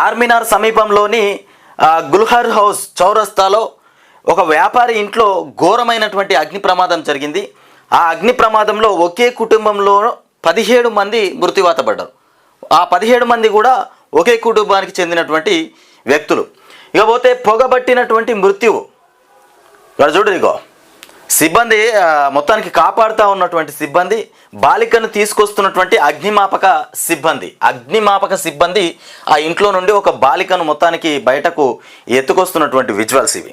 చార్మినార్ సమీపంలోని గుల్హర్ హౌస్ చౌరస్తాలో ఒక వ్యాపారి ఇంట్లో ఘోరమైనటువంటి అగ్ని ప్రమాదం జరిగింది. ఆ అగ్ని ప్రమాదంలో ఒకే కుటుంబంలో పదిహేడు మంది మృత్యువాత పడ్డారు. ఆ పదిహేడు మంది కూడా ఒకే కుటుంబానికి చెందినటువంటి వ్యక్తులు. ఇకపోతే పొగబట్టినటువంటి మృత్యువు. ఇక్కడ చూడు ఇగో సిబ్బంది మొత్తానికి కాపాడుతూ ఉన్నటువంటి సిబ్బంది బాలికను తీసుకొస్తున్నటువంటి అగ్నిమాపక సిబ్బంది. అగ్నిమాపక సిబ్బంది ఆ ఇంట్లో నుండి ఒక బాలికను మొత్తానికి బయటకు ఎత్తుకొస్తున్నటువంటి విజువల్స్ ఇవి.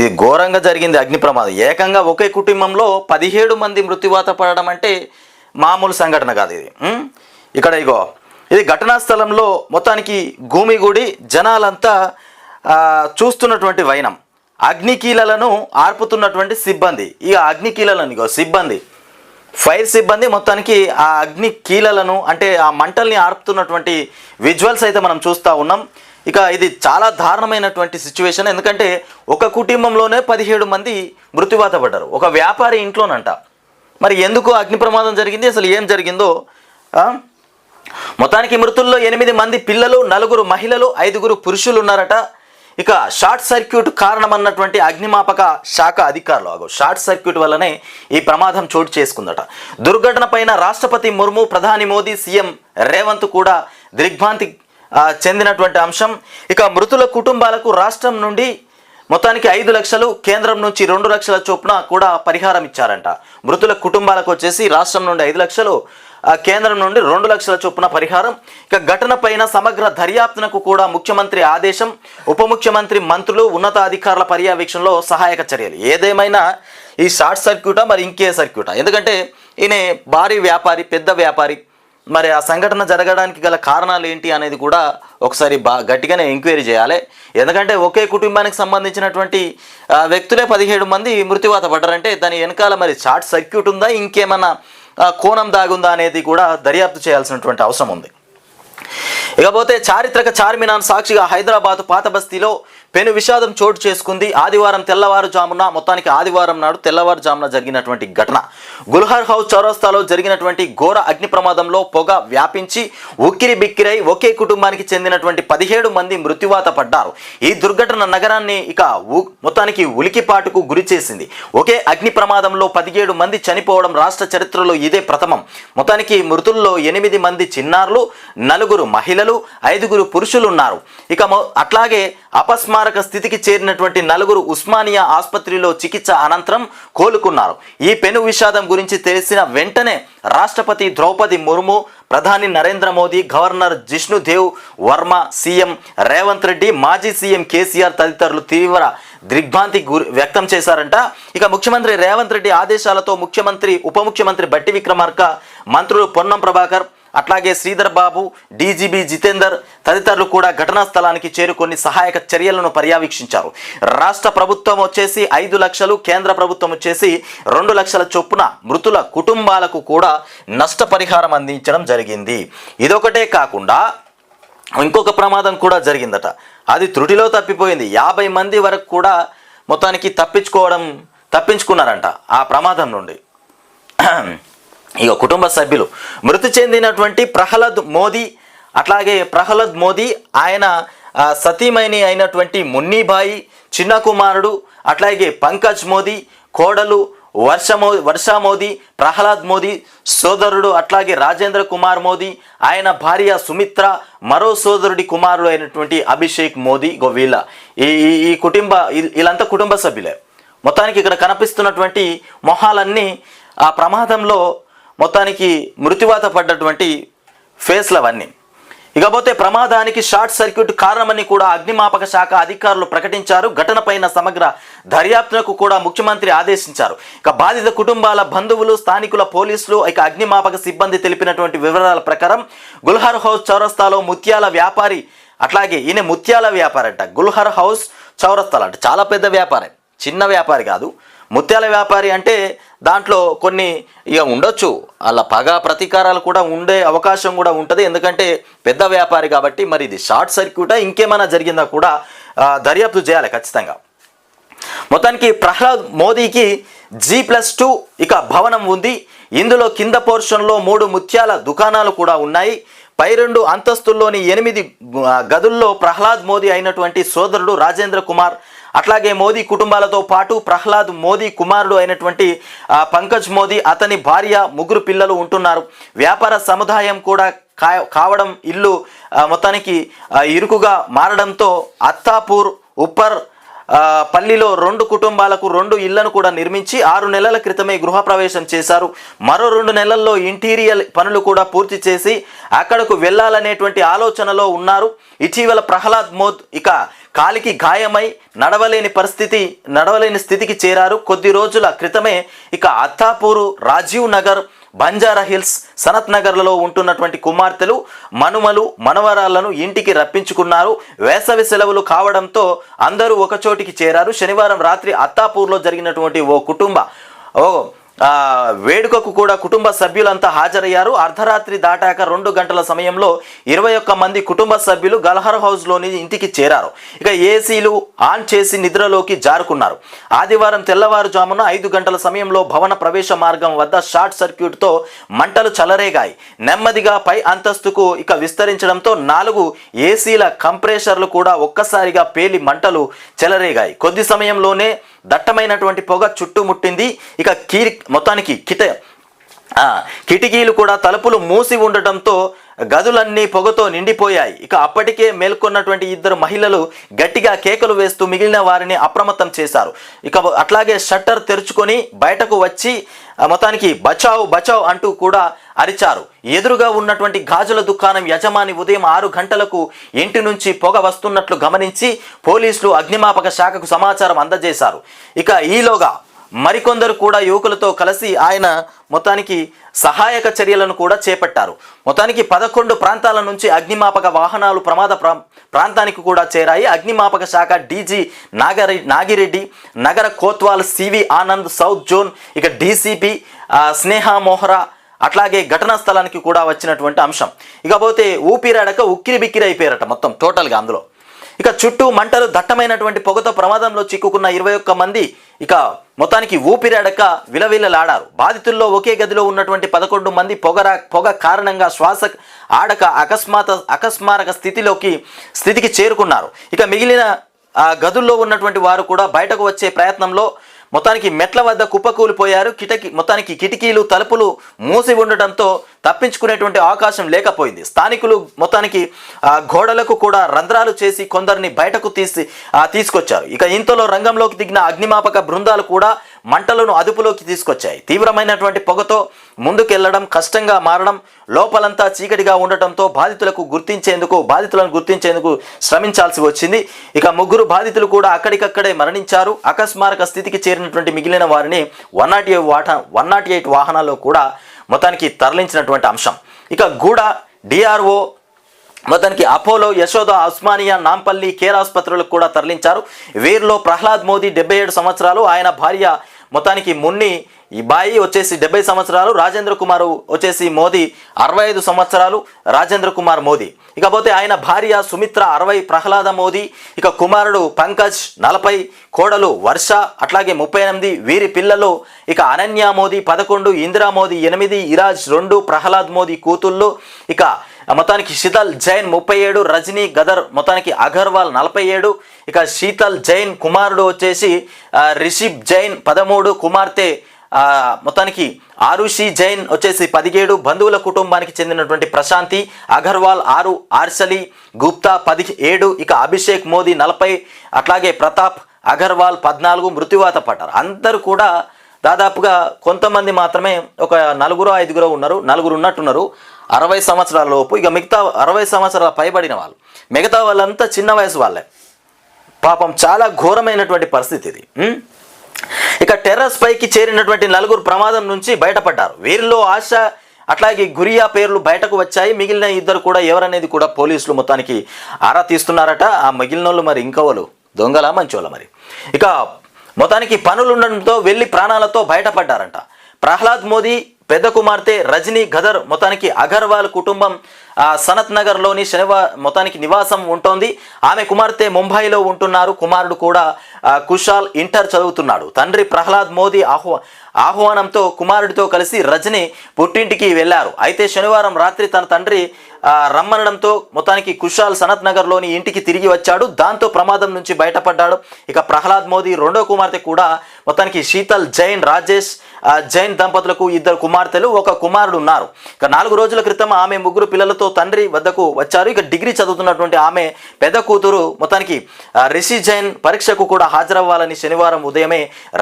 ఇది ఘోరంగా జరిగింది అగ్ని ప్రమాదం. ఏకంగా ఒకే కుటుంబంలో పదిహేడు మంది మృత్యువాత పడడం అంటే మామూలు సంఘటన కాదు ఇది. ఇక్కడ ఇగో ఇది ఘటనా స్థలంలో మొత్తానికి గూమిగూడి జనాలంతా చూస్తున్నటువంటి వైనం. అగ్నికీలలను ఆర్పుతున్నటువంటి సిబ్బంది. ఇక అగ్నికీలలను ఇగో సిబ్బంది. ఫైర్ సిబ్బంది మొత్తానికి ఆ అగ్ని కీలలను అంటే ఆ మంటల్ని ఆర్పుతున్నటువంటి విజువల్స్ అయితే మనం చూస్తూ ఉన్నాం. ఇక ఇది చాలా దారుణమైనటువంటి సిచ్యువేషన్. ఎందుకంటే ఒక కుటుంబంలోనే పదిహేడు మంది మృత్యువాత పడ్డారు. ఒక వ్యాపారి ఇంట్లోనంట. మరి ఎందుకు అగ్ని ప్రమాదం జరిగింది? అసలు ఏం జరిగిందో? మొత్తానికి మృతుల్లో ఎనిమిది మంది పిల్లలు నలుగురు మహిళలు ఐదుగురు పురుషులు ఉన్నారట. ఇక షార్ట్ సర్క్యూట్ కారణమన్నటువంటి అగ్నిమాపక శాఖ అధికారులు అగో షార్ట్ సర్క్యూట్ వల్లనే ఈ ప్రమాదం చోటు చేసుకుందట. దుర్ఘటన పైన రాష్ట్రపతి ముర్ము ప్రధాని మోదీ సీఎం రేవంత్ కూడా దిగ్భ్రాంతి చెందినటువంటి అంశం. ఇక మృతుల కుటుంబాలకు రాష్ట్రం నుండి మొత్తానికి ఐదు లక్షలు కేంద్రం నుంచి రెండు లక్షల చొప్పున కూడా పరిహారం ఇచ్చారంట. మృతుల కుటుంబాలకు వచ్చేసి రాష్ట్రం నుండి ఐదు లక్షలు కేంద్రం నుండి రెండు లక్షల చొప్పున పరిహారం. ఇక ఘటనపైన సమగ్ర దర్యాప్తునకు కూడా ముఖ్యమంత్రి ఆదేశం. ఉప ముఖ్యమంత్రి మంత్రులు ఉన్నతాధికారుల పర్యవేక్షణలో సహాయక చర్యలు. ఏదేమైనా ఈ షార్ట్ సర్క్యూటా మరి ఇంకే సర్క్యూటా? ఎందుకంటే ఈయన భారీ వ్యాపారి పెద్ద వ్యాపారి. మరి ఆ సంఘటన జరగడానికి గల కారణాలు ఏంటి అనేది కూడా ఒకసారి బా గట్టిగానే ఎంక్వైరీ చేయాలి. ఎందుకంటే ఒకే కుటుంబానికి సంబంధించినటువంటి వ్యక్తులే పదిహేడు మంది మృత్యువాత పడ్డారంటే దాని వెనకాల మరి షార్ట్ సర్క్యూట్ ఉందా? ఇంకేమన్నా కోణం దాగుందా అనేది కూడా దర్యాప్తు చేయాల్సినటువంటి అవసరం ఉంది. ఇకపోతే చారిత్రక చార్మినార్ సాక్షిగా హైదరాబాద్ పాత బస్తీలో పెను విషాదం చోటు చేసుకుంది. ఆదివారం తెల్లవారుజామున మొత్తానికి ఆదివారం నాడు తెల్లవారుజామున జరిగినటువంటి ఘటన. గుల్హర్ హౌస్ చౌరస్తాలో జరిగినటువంటి ఘోర అగ్ని ప్రమాదంలో పొగ వ్యాపించి ఉక్కిరి బిక్కిరై ఒకే కుటుంబానికి చెందినటువంటి పదిహేడు మంది మృత్యువాత పడ్డారు. ఈ దుర్ఘటన నగరాన్ని ఇక మొత్తానికి ఉలికిపాటుకు గురి చేసింది. ఒకే అగ్ని ప్రమాదంలో పదిహేడు మంది చనిపోవడం రాష్ట్ర చరిత్రలో ఇదే ప్రథమం. మొత్తానికి మృతుల్లో ఎనిమిది మంది చిన్నారులు నలుగురు మహిళలు ఐదుగురు పురుషులు ఉన్నారు. ఇక అట్లాగే అపస్మా అపస్మారక స్థితికి చేరినటువంటి నలుగురు ఉస్మానియా ఆసుపత్రిలో చికిత్స అనంతరం కోలుకున్నారు. ఈ పెను విషాదం గురించి తెలిసిన వెంటనే రాష్ట్రపతి ద్రౌపది ముర్ము ప్రధాని నరేంద్ర మోదీ గవర్నర్ జిష్ణుదేవ్ వర్మ సీఎం రేవంత్ రెడ్డి మాజీ సీఎం కేసీఆర్ తదితరులు తీవ్ర దిగ్భ్రాంతి వ్యక్తం చేశారంట. ఇక ముఖ్యమంత్రి రేవంత్ రెడ్డి ఆదేశాలతో ముఖ్యమంత్రి ఉప ముఖ్యమంత్రి బట్టి విక్రమార్క మంత్రులు పొన్నం ప్రభాకర్ అట్లాగే శ్రీధర్ బాబు డీజీబీ జితేందర్ తదితరులు కూడా ఘటనా స్థలానికి చేరుకొని సహాయక చర్యలను పర్యవేక్షించారు. రాష్ట్ర ప్రభుత్వం వచ్చేసి ఐదు లక్షలు కేంద్ర ప్రభుత్వం వచ్చేసి రెండు లక్షల చొప్పున మృతుల కుటుంబాలకు కూడా నష్టపరిహారం అందించడం జరిగింది. ఇదొకటే కాకుండా ఇంకొక ప్రమాదం కూడా జరిగిందట. అది త్రుటిలో తప్పిపోయింది. యాభై మంది వరకు కూడా మొత్తానికి తప్పించుకోవడం తప్పించుకున్నారంట ఆ ప్రమాదం నుండి. ఇక కుటుంబ సభ్యులు మృతి చెందినటువంటి ప్రహ్లాద్ మోదీ అట్లాగే ప్రహ్లాద్ మోదీ ఆయన సతీమణి అయినటువంటి మున్నీబాయి చిన్న కుమారుడు అట్లాగే పంకజ్ మోదీ కోడలు వర్ష మో వర్ష మోదీ ప్రహ్లాద్ మోదీ సోదరుడు అట్లాగే రాజేంద్ర కుమార్ మోదీ ఆయన భార్య సుమిత్ర మరో సోదరుడి కుమారుడు అయినటువంటి అభిషేక్ మోదీ గో ఈ ఈ- ఈ కుటుంబ వీళ్ళంతా కుటుంబ సభ్యులే. మొత్తానికి ఇక్కడ కనిపిస్తున్నటువంటి మొహాలన్నీ ఆ ప్రమాదంలో మొత్తానికి మృత్యువాత పడ్డటువంటి ఫేస్లు అవన్నీ ఇకపోతే ప్రమాదానికి షార్ట్ సర్క్యూట్ కారణమని కూడా అగ్నిమాపక శాఖ అధికారులు ప్రకటించారు. ఘటనపైన సమగ్ర దర్యాప్తునకు కూడా ముఖ్యమంత్రి ఆదేశించారు. ఇక బాధిత కుటుంబాల బంధువులు స్థానికుల పోలీసులు ఇక అగ్నిమాపక సిబ్బంది తెలిపినటువంటి వివరాల ప్రకారం గుల్హర్ హౌస్ చౌరస్తాలో ముత్యాల వ్యాపారి అట్లాగే ఈయన ముత్యాల వ్యాపారంట. గుల్హర్ హౌస్ చౌరస్తాలు అంటే చాలా పెద్ద వ్యాపారం. చిన్న వ్యాపారి కాదు. ముత్యాల వ్యాపారి అంటే దాంట్లో కొన్ని ఇక ఉండొచ్చు. అలా పగ ప్రతీకారాలు కూడా ఉండే అవకాశం కూడా ఉంటుంది. ఎందుకంటే పెద్ద వ్యాపారి కాబట్టి మరి ఇది షార్ట్ సర్క్యూటా ఇంకేమైనా జరిగిందా కూడా దర్యాప్తు చేయాలి ఖచ్చితంగా. మొత్తానికి ప్రహ్లాద్ మోదీకి జీ ప్లస్ టూ ఇక భవనం ఉంది. ఇందులో కింద పోర్షన్లో మూడు ముత్యాల దుకాణాలు కూడా ఉన్నాయి. పై రెండు అంతస్తుల్లోని ఎనిమిది గదుల్లో ప్రహ్లాద్ మోదీ అయినటువంటి సోదరుడు రాజేంద్ర కుమార్ అట్లాగే మోదీ కుటుంబాలతో పాటు ప్రహ్లాద్ మోదీ కుమారుడు అయినటువంటి పంకజ్ మోదీ అతని భార్య ముగ్గురు పిల్లలు ఉంటున్నారు. వ్యాపార సముదాయం కూడా కా- కావడం ఇల్లు మొత్తానికి ఇరుకుగా మారడంతో అత్తాపూర్ ఉప్పర్ పల్లిలో రెండు కుటుంబాలకు రెండు ఇళ్ళను కూడా నిర్మించి ఆరు నెలల క్రితమే గృహప్రవేశం చేశారు. మరో రెండు నెలల్లో ఇంటీరియర్ పనులు కూడా పూర్తి చేసి అక్కడకు వెళ్ళాలనేటువంటి ఆలోచనలో ఉన్నారు. ఇటీవల ప్రహ్లాద్ మోద్ ఇక కాలికి గాయమై నడవలేని పరిస్థితి నడవలేని స్థితికి చేరారు. కొద్ది రోజుల క్రితమే ఇక అత్తాపూరు రాజీవ్ నగర్ బంజారా హిల్స్ సనత్ నగర్లలో ఉంటున్నటువంటి కుమార్తెలు మనుమలు మనవరాళ్ళను ఇంటికి రప్పించుకున్నారు. వేసవి సెలవులు కావడంతో అందరూ ఒకచోటికి చేరారు. శనివారం రాత్రి అత్తాపూర్లో జరిగినటువంటి ఓ కుటుంబ ఓ వేడుకకు కూడా కుటుంబ సభ్యులంతా హాజరయ్యారు. అర్ధరాత్రి దాటాక రెండు గంటల సమయంలో ఇరవై ఒక్క మంది కుటుంబ సభ్యులు గల్హర్ హౌస్లోని ఇంటికి చేరారు. ఇక ఏసీలు ఆన్ చేసి నిద్రలోకి జారుకున్నారు. ఆదివారం తెల్లవారుజామున ఐదు గంటల సమయంలో భవన ప్రవేశ మార్గం వద్ద షార్ట్ సర్క్యూట్తో మంటలు చెలరేగాయి. నెమ్మదిగా పై అంతస్తుకు ఇక విస్తరించడంతో నాలుగు ఏసీల కంప్రెషర్లు కూడా ఒక్కసారిగా పేలి మంటలు చెలరేగాయి. కొద్ది సమయంలోనే దట్టమైనటువంటి పొగ చుట్టుముట్టింది ఇక కీ మొత్తానికి కిట కిటికీలు కూడా తలుపులు మూసి ఉండటంతో గదులన్నీ పొగతో నిండిపోయాయి. ఇక అప్పటికే మేల్కొన్నటువంటి ఇద్దరు మహిళలు గట్టిగా కేకలు వేస్తూ మిగిలిన వారిని అప్రమత్తం చేశారు. ఇక అట్లాగే షట్టర్ తెరుచుకొని బయటకు వచ్చి మొత్తానికి బచావ్ బచావ్ అంటూ కూడా అరిచారు. ఎదురుగా ఉన్నటువంటి గాజుల దుకాణం యజమాని ఉదయం ఆరు గంటలకు ఇంటి నుంచి పొగ వస్తున్నట్లు గమనించి పోలీసులు అగ్నిమాపక శాఖకు సమాచారం అందజేశారు. ఇక ఈలోగా మరికొందరు కూడా యువకులతో కలిసి ఆయన మొత్తానికి సహాయక చర్యలను కూడా చేపట్టారు. మొత్తానికి పదకొండు ప్రాంతాల నుంచి అగ్నిమాపక వాహనాలు ప్రమాద ప్రాంతానికి కూడా చేరాయి. అగ్నిమాపక శాఖ డీజీ నాగరి నాగిరెడ్డి నగర కోత్వాల్ సివి ఆనంద్ సౌత్ జోన్ ఇక డీసీపీ స్నేహ మోహరా అట్లాగే ఘటనా స్థలానికి కూడా వచ్చినటువంటి అంశం. ఇకపోతే ఊపిరాడక ఉక్కిరి బిక్కిరి అయిపోయారట మొత్తం టోటల్గా అందులో. ఇక చుట్టూ మంటలు దట్టమైనటువంటి పొగతో ప్రమాదంలో చిక్కుకున్న ఇరవై ఒక్క మంది ఇక మొత్తానికి ఊపిరాడక విలవిలలాడారు బాధితుల్లో ఒకే గదిలో ఉన్నటువంటి పదకొండు మంది పొగర పొగ కారణంగా శ్వాస ఆడక అకస్మాత అకస్మారక స్థితిలోకి స్థితికి చేరుకున్నారు. ఇక మిగిలిన గదుల్లో ఉన్నటువంటి వారు కూడా బయటకు వచ్చే ప్రయత్నంలో మొత్తానికి మెట్ల వద్ద కుప్పకూలిపోయారు. కిటకి మొత్తానికి కిటికీలు తలుపులు మూసి ఉండటంతో తప్పించుకునేటువంటి అవకాశం లేకపోయింది. స్థానికులు మొత్తానికి గోడలకు కూడా రంధ్రాలు చేసి కొందరిని బయటకు తీసి తీసుకొచ్చారు. ఇక ఇంతలో రంగంలోకి దిగిన అగ్నిమాపక బృందాలు కూడా మంటలను అదుపులోకి తీసుకొచ్చాయి. తీవ్రమైనటువంటి పొగతో ముందుకెళ్ళడం కష్టంగా మారడం లోపలంతా చీకటిగా ఉండటంతో బాధితులకు గుర్తించేందుకు బాధితులను గుర్తించేందుకు శ్రమించాల్సి వచ్చింది. ఇక ముగ్గురు బాధితులు కూడా అక్కడికక్కడే మరణించారు. అకస్మారక స్థితికి చేరినటువంటి మిగిలిన వారిని వన్ నాట్ ఎయిట్ వాహన వన్ నాట్ ఎయిట్ వాహనాల్లో కూడా మొత్తానికి తరలించినటువంటి అంశం. ఇక గూడ డిఆర్ఓ మొత్తానికి అపోలో యశోద ఉస్మానియా నాంపల్లి కేర్ ఆసుపత్రులకు కూడా తరలించారు. వీరిలో ప్రహ్లాద్ మోదీ డెబ్బై ఏడు సంవత్సరాలు ఆయన భార్య మొత్తానికి మున్ని ఈ బాయి వచ్చేసి డెబ్బై సంవత్సరాలు రాజేంద్ర కుమార్ వచ్చేసి మోదీ అరవై ఐదు సంవత్సరాలు రాజేంద్ర కుమార్ మోదీ. ఇకపోతే ఆయన భార్య సుమిత్ర అరవై ప్రహ్లాద మోదీ ఇక కుమారుడు పంకజ్ నలభై కోడలు వర్ష అట్లాగే ముప్పై ఎనిమిది వీరి పిల్లలు ఇక అనన్య మోదీ పదకొండు ఇందిరా మోదీ ఎనిమిది ఇరాజ్ రెండు ప్రహ్లాద్ మోదీ కూతుళ్ళు ఇక మొత్తానికి శీతల్ జైన్ ముప్పై ఏడు రజనీ గదర్ మొత్తానికి అగర్వాల్ నలభై ఏడు. ఇక శీతల్ జైన్ కుమారుడు వచ్చేసి రిషిబ్ జైన్ పదమూడు కుమార్తె మొత్తానికి ఆరుషి జైన్ వచ్చేసి పదిహేడు బంధువుల కుటుంబానికి చెందినటువంటి ప్రశాంతి అగర్వాల్ ఆరు ఆర్సలి గుప్తా పది ఏడు ఇక అభిషేక్ మోదీ నలభై అట్లాగే ప్రతాప్ అగర్వాల్ పద్నాలుగు మృత్యువాత పడ్డారు అందరూ కూడా దాదాపుగా కొంతమంది మాత్రమే ఒక నలుగురు ఐదుగురు ఉన్నారు నలుగురు ఉన్నట్టున్నారు. అరవై సంవత్సరాల లోపు ఇక మిగతా అరవై సంవత్సరాల పైబడిన వాళ్ళు. మిగతా వాళ్ళంతా చిన్న వయసు వాళ్ళే. పాపం చాలా ఘోరమైనటువంటి పరిస్థితి ఇది. ఇక టెర్రస్ పైకి చేరినటువంటి నలుగురు ప్రమాదం నుంచి బయటపడ్డారు. వీరిలో ఆశ అట్లాగే గురియా పేర్లు బయటకు వచ్చాయి. మిగిలిన ఇద్దరు కూడా ఎవరనేది కూడా పోలీసులు మొత్తానికి ఆరా తీస్తున్నారట. ఆ మిగిలిన వాళ్ళు మరి ఇంకోవాళ్ళు దొంగల మంచోళ్ళ మరి. ఇక మొత్తానికి పనులుండడంతో వెళ్ళి ప్రాణాలతో బయటపడ్డారంట. ప్రహ్లాద్ మోదీ పెద్ద కుమార్తె రజనీ గదర్ మొత్తానికి అగర్వాల్ కుటుంబం సనత్ నగర్లోని శనివా మొత్తానికి నివాసం ఉంటోంది. ఆమె కుమార్తె ముంబైలో ఉంటున్నారు. కుమారుడు కూడా కుషాల్ ఇంటర్ చదువుతున్నాడు. తండ్రి ప్రహ్లాద్ మోదీ ఆహ్వా ఆహ్వానంతో కుమారుడితో కలిసి రజని పుట్టింటికి వెళ్ళారు అయితే శనివారం రాత్రి తన తండ్రి రమ్మనడంతో మొత్తానికి కుషాల్ సనత్ నగర్లోని ఇంటికి తిరిగి వచ్చాడు. దాంతో ప్రమాదం నుంచి బయటపడ్డాడు. ఇక ప్రహ్లాద్ మోదీ రెండో కుమార్తె కూడా మొత్తానికి శీతల్ జైన్ రాజేష్ జైన్ దంపతులకు ఇద్దరు కుమార్తెలు ఒక కుమారుడు ఉన్నారు. ఇక నాలుగు రోజుల క్రితం ఆమె ముగ్గురు పిల్లలతో తండ్రి వద్దకు వచ్చారు. ఇక డిగ్రీ చదువుతున్నటువంటి ఆమె పెద్ద కూతురు మొత్తానికి రిషి జైన్ పరీక్షకు కూడా హాజరవ్వాలని శనివారం ఉదయమే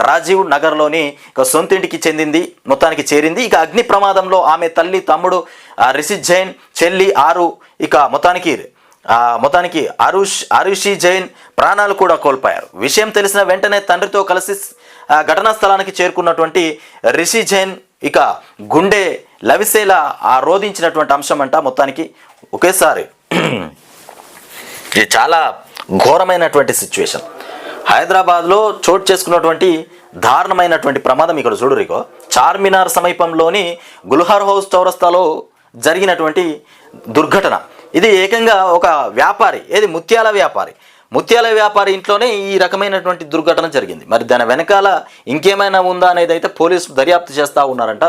రాజీవ్ నగర్లోని ఇక సొంతింటికి చెందింది మొత్తానికి చేరింది. ఇక అగ్ని ప్రమాదంలో ఆమె తల్లి తమ్ముడు రిషి జైన్ చెల్లి ఆరు ఇక మొత్తానికి మొత్తానికి అరుష్ అరుషి జైన్ ప్రాణాలు కూడా కోల్పోయారు. విషయం తెలిసిన వెంటనే తండ్రితో కలిసి ఘటనా స్థలానికి చేరుకున్నటువంటి రిషి జైన్ ఇక గుండె లవిసేలా ఆ రోధించినటువంటి అంశం అంట మొత్తానికి ఒకేసారి. ఇది చాలా ఘోరమైనటువంటి సిచ్యువేషన్ హైదరాబాద్లో చోటు చేసుకున్నటువంటి దారుణమైనటువంటి ప్రమాదం ఇక్కడ చూడు రికో. చార్మినార్ సమీపంలోని గుల్హార్ హౌస్ చౌరస్తాలో జరిగినటువంటి దుర్ఘటన. ఇది ఏకంగా ఒక వ్యాపారి ఏది ముత్యాల వ్యాపారి. ముత్యాల వ్యాపారి ఇంట్లోనే ఈ రకమైనటువంటి దుర్ఘటన జరిగింది. మరి దాని వెనకాల ఇంకేమైనా ఉందా అనేది అయితే పోలీసులు దర్యాప్తు చేస్తూ ఉన్నారంట.